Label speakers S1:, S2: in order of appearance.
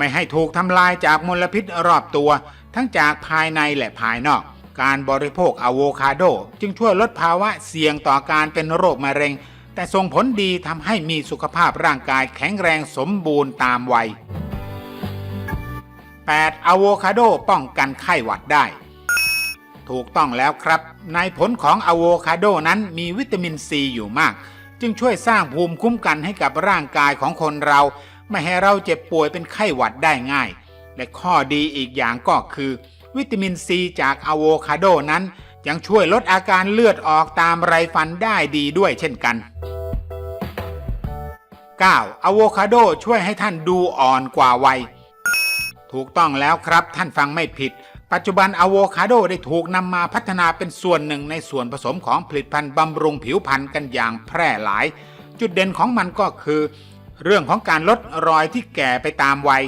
S1: ไม่ให้ถูกทำลายจากมลพิษรอบตัว ทั้งจากภายในและภายนอก การบริโภคอะโวคาโด จึงช่วยลดภาวะเสี่ยงต่อการเป็นโรคมะเร็ง แต่ส่งผลดีทำให้มีสุขภาพร่างกายแข็งแรงสมบูรณ์ตามวัย 8. อะโวคาโดป้องกันไข้หวัดได้ ถูกต้องแล้วครับ ในผลของอะโวคาโดนั้นมีวิตามินซีอยู่มาก จึงช่วยสร้างภูมิคุ้มกันให้กับร่างกายของคนเรา ไม่ให้เราเจ็บป่วยเป็นไข้หวัดได้ง่าย และข้อดีอีกอย่างก็คือ วิตามินซีจากอะโวคาโดนั้นยังช่วยลดอาการเลือดออกตามไรฟันได้ดีด้วยเช่นกัน 9. อะโวคาโดช่วยให้ท่านดูอ่อนกว่าวัย ถูกต้องแล้วครับท่านฟังไม่ผิด ปัจจุบันอะโวคาโดได้ถูกนำมาพัฒนาเป็นส่วนหนึ่งในส่วนผสมของผลิตภัณฑ์บำรุงผิวพรรณกันอย่างแพร่หลาย จุดเด่นของมันก็คือ เรื่องของการลดรอยที่แก่ไปตามวัย